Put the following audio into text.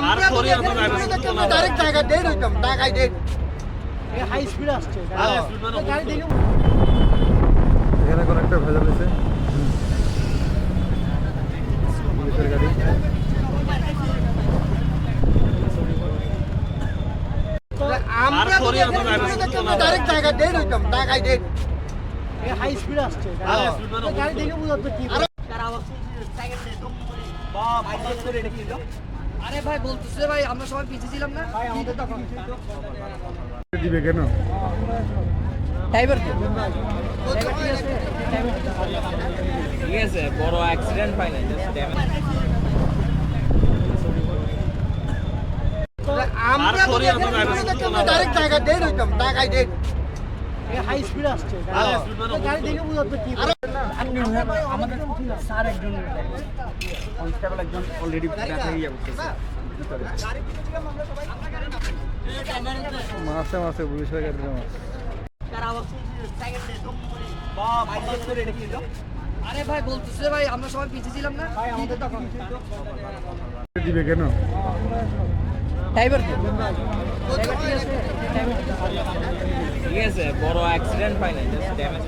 আমরা dead হইতাম, ঢাকায় dead। হাই স্পিড আসছে হ্যাঁ। গাড়ি দেখে এখানে কোনো একটা ভেজাল আছে পুলিশের গাড়ি আমরা হইতাম। হাই স্পিড আসছে। গাড়ি দেখে বুঝাতো কি আরে ভাই বলতেছে ভাই আমরা সবাই পিছিয়ে ছিলাম না। ভাই আমাদের তখন দিবে কেন? ড্রাইভার ঠিক আছে? বড় অ্যাক্সিডেন্ট হয় না জাস্ট ড্যামেজ আমরা dead হইতাম, ঢাকায় dead। হাই স্পিড আসছে। গাড়ি দেখে বুঝাতো কি আমাদের স্যার একজন কনস্টেবল একজন অলরেডি দেখা গিয়ে মাসে মাসে পুলিশের গাড়ি আরে ভাই বলতেছে ভাই আমরা সবাই পিছিয়ে ছিলাম না। ভাই আমাদের তখন দিবে কেন? ড্রাইভার ঠিক আছে বড় অ্যাক্সিডেন্ট হয় না জাস্ট ড্যামেজ